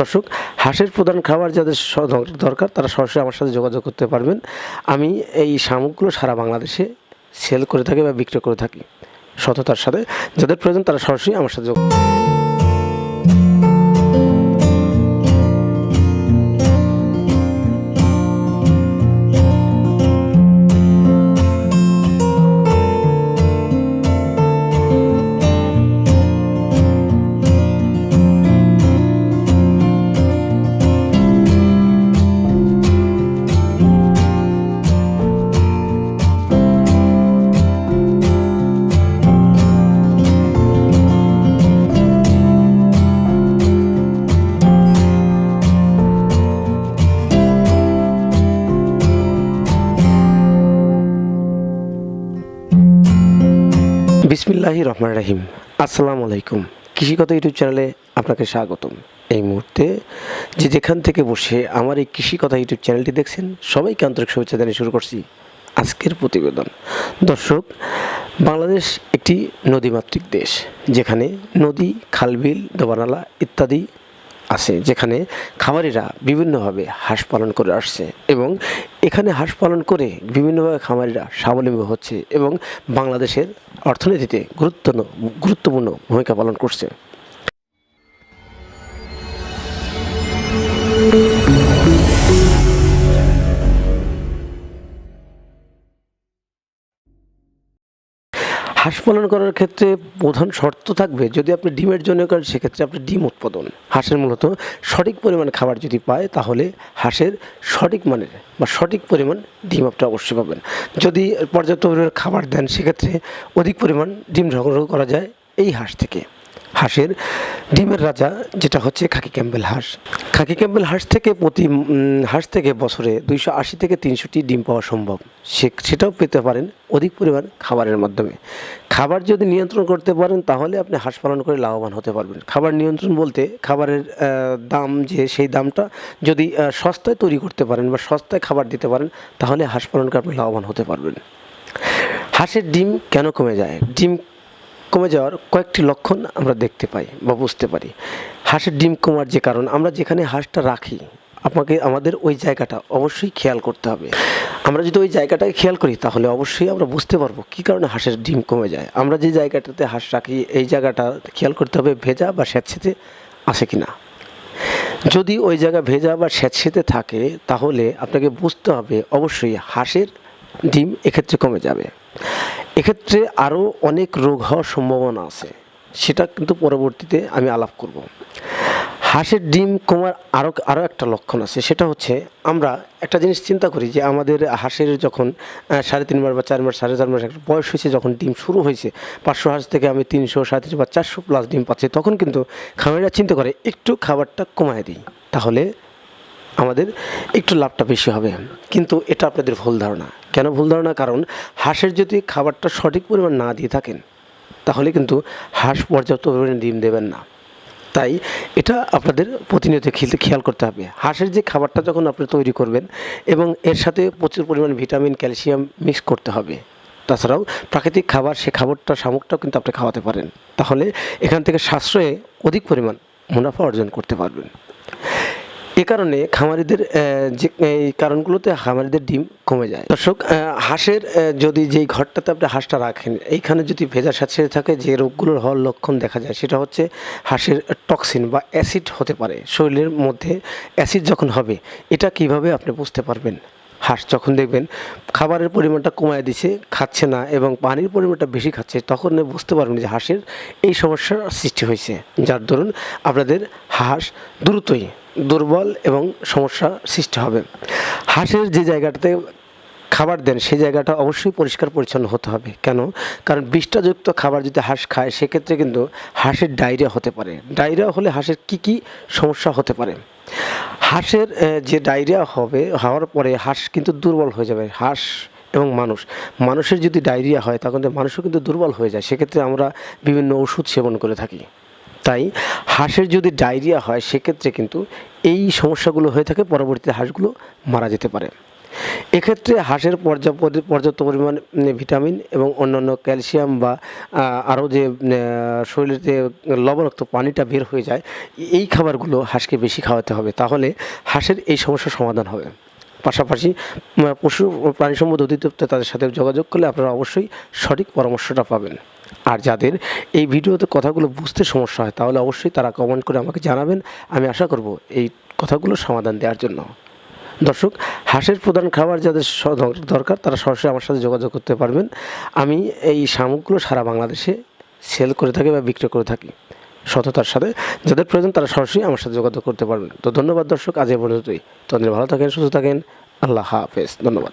দর্শক, হাঁসের প্রধান খাবার যাদের দরকার, তারা সরাসরি আমার সাথে যোগাযোগ করতে পারবেন। আমি এই শামুকগুলো সারা বাংলাদেশে সেল করে থাকি বা বিক্রি করে থাকি সততার সাথে। যাদের প্রয়োজন তারা সরাসরি আমার সাথে যোগ বিসমিল্লাহি রহমান রাহিম। আসসালামু আলাইকুম। কৃষিগত ইউটিউব চ্যানেলে আপনাকে স্বাগতম। এই মুহূর্তে যে যেখান থেকে বসে আমার এই কৃষিকথা ইউটিউব চ্যানেলটি দেখছেন, সবাইকে আন্তরিক শুভেচ্ছা জানিয়ে শুরু করছি আজকের প্রতিবেদন। দর্শক, বাংলাদেশ একটি নদীমাতৃক দেশ, যেখানে নদী খালবিল দোবানালা ইত্যাদি আছে, যেখানে খামারিরা বিভিন্নভাবে হাঁস পালন করে আসছে এবং এখানে হাঁস পালন করে বিভিন্নভাবে খামারিরা স্বাবলম্বী হচ্ছে এবং বাংলাদেশের অর্থনীতিতে গুরুত্ব গুরুত্বপূর্ণ ভূমিকা পালন করছে। হাঁস পালন করার ক্ষেত্রে প্রধান শর্ত থাকবে যদি আপনি ডিমের জন্য করেন, সেক্ষেত্রে আপনি ডিম উৎপাদন। হাঁসের মূলত সঠিক পরিমাণ খাবার যদি পায়, তাহলে হাঁসের সঠিক মানের বা সঠিক পরিমাণ ডিম আপনি অবশ্যই পাবেন। যদি পর্যাপ্ত পরিমাণ খাবার দেন, সেক্ষেত্রে অধিক পরিমাণ ডিম সংগ্রহ করা যায় এই হাঁস থেকে। হাঁসের, ডিমের রাজা যেটা হচ্ছে খাকি ক্যাম্বেল হাঁস। খাকি ক্যাম্বেল হাঁস থেকে প্রতি হাঁস থেকে বছরে দুইশো আশি থেকে তিনশোটি ডিম পাওয়া সম্ভব। সে, সেটাও পেতে পারেন অধিক পরিমাণ খাবারের মাধ্যমে। খাবার যদি নিয়ন্ত্রণ করতে পারেন, তাহলে আপনি হাঁস পালন করে লাভবান হতে পারবেন। খাবার নিয়ন্ত্রণ বলতে খাবারের দাম যে, সেই দামটা যদি সস্তায় তৈরি করতে পারেন বা সস্তায় খাবার দিতে পারেন, তাহলে হাঁস পালন করে আপনি লাভবান হতে পারবেন। হাঁসের ডিম কেন কমে যায়? ডিম কমে যাওয়ার কয়েকটি লক্ষণ আমরা দেখতে পাই বা বুঝতে পারি। হাঁসের ডিম কমার যে কারণ, আমরা যেখানে হাঁসটা রাখি, আপনাকে আমাদের ওই জায়গাটা অবশ্যই খেয়াল করতে হবে। আমরা যদি ওই জায়গাটাকে খেয়াল করি, তাহলে অবশ্যই আমরা বুঝতে পারব কী কারণে হাঁসের ডিম কমে যায়। আমরা যে জায়গাটাতে হাঁস রাখি, এই জায়গাটা খেয়াল করতে হবে ভেজা বা স্যাঁতসেঁতে আসে কি না যদি ওই জায়গা ভেজা বা স্যাঁতসেঁতে থাকে, তাহলে আপনাকে বুঝতে হবে অবশ্যই হাঁসের ডিম এক্ষেত্রে কমে যাবে। এক্ষেত্রে আরও অনেক রোগ হওয়ার সম্ভাবনা আছে। সেটা কিন্তু পরবর্তীতে আমি আলাপ করব। হাঁসের ডিম কমার আরও আরও একটা লক্ষণ আছে। সেটা হচ্ছে আমরা একটা জিনিস চিন্তা করি যে আমাদের হাঁসের যখন সাড়ে তিন মাস বা চার মাস, সাড়ে চার মাস একটা বয়স হয়েছে যখন ডিম শুরু হয়েছে, পাঁচশো হাঁস থেকে আমি তিনশো সাড়ে বা চারশো প্লাস ডিম পাচ্ছি, তখন কিন্তু খামারিরা চিন্তা করে, একটু খাবারটা কমায় দিই, তাহলে আমাদের একটু লাভটা বেশি হবে। কিন্তু এটা আপনাদের ভুল ধারণা। কেন ভুল ধারণা? কারণ হাঁসের যদি খাবারটা সঠিক পরিমাণ না দিয়ে থাকেন, তাহলে কিন্তু হাঁস পর্যাপ্ত পরিমাণে ডিম দেবেন না। তাই এটা আপনাদের প্রতিনিয়ত খেলতে খেয়াল করতে হবে। হাঁসের যে খাবারটা যখন আপনি তৈরি করবেন এবং এর সাথে প্রচুর পরিমাণ ভিটামিন, ক্যালসিয়াম মিক্স করতে হবে, তাছাড়াও প্রাকৃতিক খাবার, সে খাবারটা, শামুকটাও কিন্তু আপনি খাওয়াতে পারেন। তাহলে এখান থেকে সাশ্রয়ে অধিক পরিমাণ মুনাফা অর্জন করতে পারবেন। এ কারণে খামারিদের যে এই কারণগুলোতে খামারিদের ডিম কমে যায়। দর্শক হাঁসের যদি যেই ঘরটাতে আপনি হাঁসটা রাখেন, এইখানে যদি ভেজা সাথে থাকে, যে রোগগুলোর হওয়ার লক্ষণ দেখা যায়, সেটা হচ্ছে হাঁসের টক্সিন বা অ্যাসিড হতে পারে, শরীরের মধ্যে অ্যাসিড যখন হবে, এটা কীভাবে আপনি বুঝতে পারবেন? হাঁস যখন দেখবেন খাবারের পরিমাণটা কমায় দিছে খাচ্ছে না এবং পানির পরিমাণটা বেশি খাচ্ছে, তখন বুঝতে পারবেন যে হাঁসের এই সমস্যার সৃষ্টি হয়েছে। যার দরুন আপনাদের হাঁস দ্রুতই দুর্বল এবং সমস্যা সৃষ্টি হবে। হাঁসের যে জায়গাটাতে খাবার দেন, সেই জায়গাটা অবশ্যই পরিষ্কার পরিচ্ছন্ন হতে হবে। কেন? কারণ বিষটাযুক্ত খাবার যদি হাঁস খায়, সেক্ষেত্রে কিন্তু হাঁসের ডায়রিয়া হতে পারে। ডায়রিয়া হলে হাঁসের কি কি সমস্যা হতে পারে? হাঁসের যে ডায়রিয়া হবে, হওয়ার পরে হাঁস কিন্তু দুর্বল হয়ে যাবে, হাঁস এবং মানুষ। মানুষের যদি ডায়রিয়া হয়, তখন মানুষও কিন্তু দুর্বল হয়ে যায়। সেক্ষেত্রে আমরা বিভিন্ন ওষুধ সেবন করে থাকি। তাই হাঁসের যদি ডায়রিয়া হয়, সেক্ষেত্রে কিন্তু এই সমস্যাগুলো হয়ে থাকে, পরবর্তীতে হাঁসগুলো মারা যেতে পারে। এক্ষেত্রে হাঁসের পর্যাপ্ত পর্যাপ্ত পরিমাণ ভিটামিন এবং অন্যান্য ক্যালসিয়াম বা আরও যে শরীরের যে লবণাক্ত পানিটা বের হয়ে যায় এই খাবারগুলো হাঁসকে বেশি খাওয়াতে হবে। তাহলে হাঁসের এই সমস্যার সমাধান হবে। পাশাপাশি পশু প্রাণী সম্পদ অধিদপ্তর তাদের সাথে যোগাযোগ করলে আপনারা অবশ্যই সঠিক পরামর্শটা পাবেন। আর যাদের এই ভিডিওতে কথাগুলো বুঝতে সমস্যা হয়, তাহলে অবশ্যই তারা কমেন্ট করে আমাকে জানাবেন। আমি আশা করব এই কথাগুলো সমাধান দেওয়ার জন্য। দর্শক, হাঁসের প্রধান খাবার যাদের দরকার, তারা সরাসরি আমার সাথে যোগাযোগ করতে পারবেন। আমি এই শামুকগুলো সারা বাংলাদেশে সেল করে থাকি বা বিক্রি করে থাকি সততার সাথে। যাদের প্রয়োজন, তারা সরাসরি আমার সাথে যোগাযোগ করতে পারবেন। তো ধন্যবাদ দর্শক, আজ এ পর্যন্তই। তখন ভালো থাকেন, সুস্থ থাকেন। আল্লাহ হাফেজ। ধন্যবাদ।